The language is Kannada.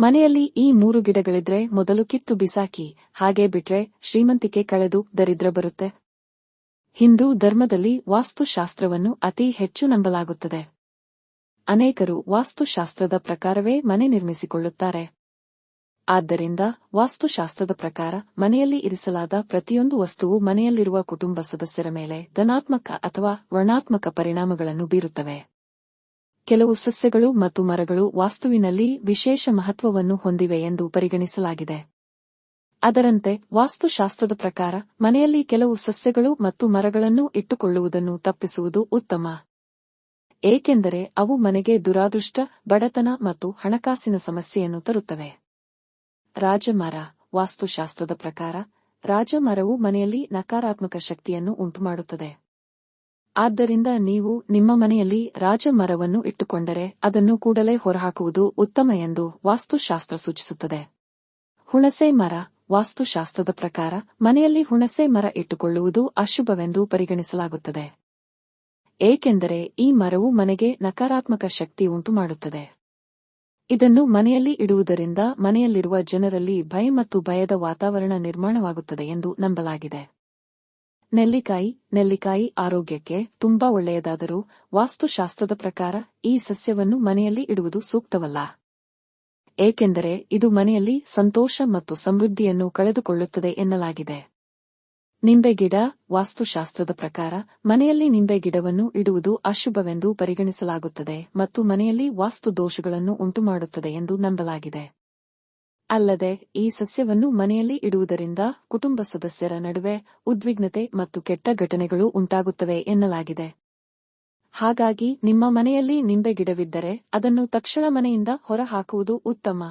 ಮನೆಯಲ್ಲಿ ಈ ಮೂರು ಗಿಡಗಳಿದ್ರೆ ಮೊದಲು ಕಿತ್ತು ಬಿಸಾಕಿ, ಹಾಗೆ ಬಿಟ್ರೆ ಶ್ರೀಮಂತಿಕೆ ಕಳೆದು ದರಿದ್ರ ಬರುತ್ತೆ. ಹಿಂದೂ ಧರ್ಮದಲ್ಲಿ ವಾಸ್ತುಶಾಸ್ತ್ರವನ್ನು ಅತಿ ಹೆಚ್ಚು ನಂಬಲಾಗುತ್ತದೆ. ಅನೇಕರು ವಾಸ್ತುಶಾಸ್ತ್ರದ ಪ್ರಕಾರವೇ ಮನೆ ನಿರ್ಮಿಸಿಕೊಳ್ಳುತ್ತಾರೆ. ಆದ್ದರಿಂದ ವಾಸ್ತುಶಾಸ್ತ್ರದ ಪ್ರಕಾರ ಮನೆಯಲ್ಲಿ ಇರಿಸಲಾದ ಪ್ರತಿಯೊಂದು ವಸ್ತುವು ಮನೆಯಲ್ಲಿರುವ ಕುಟುಂಬ ಸದಸ್ಯರ ಮೇಲೆ ಧನಾತ್ಮಕ ಅಥವಾ ಋಣಾತ್ಮಕ ಪರಿಣಾಮಗಳನ್ನು ಬೀರುತ್ತವೆ. ಕೆಲವು ಸಸ್ಯಗಳು ಮತ್ತು ಮರಗಳು ವಾಸ್ತುವಿನಲ್ಲಿ ವಿಶೇಷ ಮಹತ್ವವನ್ನು ಹೊಂದಿವೆ ಎಂದು ಪರಿಗಣಿಸಲಾಗಿದೆ. ಅದರಂತೆ, ವಾಸ್ತುಶಾಸ್ತ್ರದ ಪ್ರಕಾರ, ಮನೆಯಲ್ಲಿ ಕೆಲವು ಸಸ್ಯಗಳು ಮತ್ತು ಮರಗಳನ್ನು ಇಟ್ಟುಕೊಳ್ಳುವುದನ್ನು ತಪ್ಪಿಸುವುದು ಉತ್ತಮ. ಏಕೆಂದರೆ, ಅವು ಮನೆಗೆ ದುರಾದೃಷ್ಟ, ಬಡತನ ಮತ್ತು ಹಣಕಾಸಿನ ಸಮಸ್ಯೆಯನ್ನು ತರುತ್ತವೆ. ರಾಜಮರ, ವಾಸ್ತುಶಾಸ್ತ್ರದ ಪ್ರಕಾರ, ರಾಜಮರವು ಮನೆಯಲ್ಲಿ ನಕಾರಾತ್ಮಕ ಶಕ್ತಿಯನ್ನು ಉಂಟುಮಾಡುತ್ತದೆ. ಆದ್ದರಿಂದ ನೀವು ನಿಮ್ಮ ಮನೆಯಲ್ಲಿ ರಾಜಮರವನ್ನು ಇಟ್ಟುಕೊಂಡರೆ ಅದನ್ನು ಕೂಡಲೇ ಹೊರಹಾಕುವುದು ಉತ್ತಮ ಎಂದು ವಾಸ್ತುಶಾಸ್ತ್ರ ಸೂಚಿಸುತ್ತದೆ. ಹುಣಸೆ ಮರ, ವಾಸ್ತುಶಾಸ್ತ್ರದ ಪ್ರಕಾರ ಮನೆಯಲ್ಲಿ ಹುಣಸೆ ಮರ ಇಟ್ಟುಕೊಳ್ಳುವುದು ಅಶುಭವೆಂದು ಪರಿಗಣಿಸಲಾಗುತ್ತದೆ. ಏಕೆಂದರೆ ಈ ಮರವು ಮನೆಗೆ ನಕಾರಾತ್ಮಕ ಶಕ್ತಿ ಉಂಟುಮಾಡುತ್ತದೆ. ಇದನ್ನು ಮನೆಯಲ್ಲಿ ಇಡುವುದರಿಂದ ಮನೆಯಲ್ಲಿರುವ ಜನರಲ್ಲಿ ಭಯ ಮತ್ತು ಭಯದ ವಾತಾವರಣ ನಿರ್ಮಾಣವಾಗುತ್ತದೆ ಎಂದು ನಂಬಲಾಗಿದೆ. ನೆಲ್ಲಿಕಾಯಿ ನೆಲ್ಲಿಕಾಯಿ ಆರೋಗ್ಯಕ್ಕೆ ತುಂಬಾ ಒಳ್ಳೆಯದಾದರೂ ವಾಸ್ತುಶಾಸ್ತ್ರದ ಪ್ರಕಾರ ಈ ಸಸ್ಯವನ್ನು ಮನೆಯಲ್ಲಿ ಇಡುವುದು ಸೂಕ್ತವಲ್ಲ. ಏಕೆಂದರೆ ಇದು ಮನೆಯಲ್ಲಿ ಸಂತೋಷ ಮತ್ತು ಸಮೃದ್ಧಿಯನ್ನು ಕಳೆದುಕೊಳ್ಳುತ್ತದೆ ಎನ್ನಲಾಗಿದೆ. ನಿಂಬೆ ಗಿಡ ವಾಸ್ತುಶಾಸ್ತ್ರದ ಪ್ರಕಾರ ಮನೆಯಲ್ಲಿ ನಿಂಬೆ ಗಿಡವನ್ನು ಇಡುವುದು ಅಶುಭವೆಂದು ಪರಿಗಣಿಸಲಾಗುತ್ತದೆ ಮತ್ತು ಮನೆಯಲ್ಲಿ ವಾಸ್ತು ದೋಷಗಳನ್ನು ಉಂಟುಮಾಡುತ್ತದೆ ಎಂದು ನಂಬಲಾಗಿದೆ. ಅಲ್ಲದೆ, ಈ ಸಸ್ಯವನ್ನು ಮನೆಯಲ್ಲಿ ಇಡುವುದರಿಂದ ಕುಟುಂಬ ಸದಸ್ಯರ ನಡುವೆ ಉದ್ವಿಗ್ನತೆ ಮತ್ತು ಕೆಟ್ಟ ಘಟನೆಗಳು ಉಂಟಾಗುತ್ತವೆ ಎನ್ನಲಾಗಿದೆ. ಹಾಗಾಗಿ, ನಿಮ್ಮ ಮನೆಯಲ್ಲಿ ನಿಂಬೆ ಗಿಡವಿದ್ದರೆ ಅದನ್ನು ತಕ್ಷಣ ಮನೆಯಿಂದ ಹೊರಹಾಕುವುದು ಉತ್ತಮ.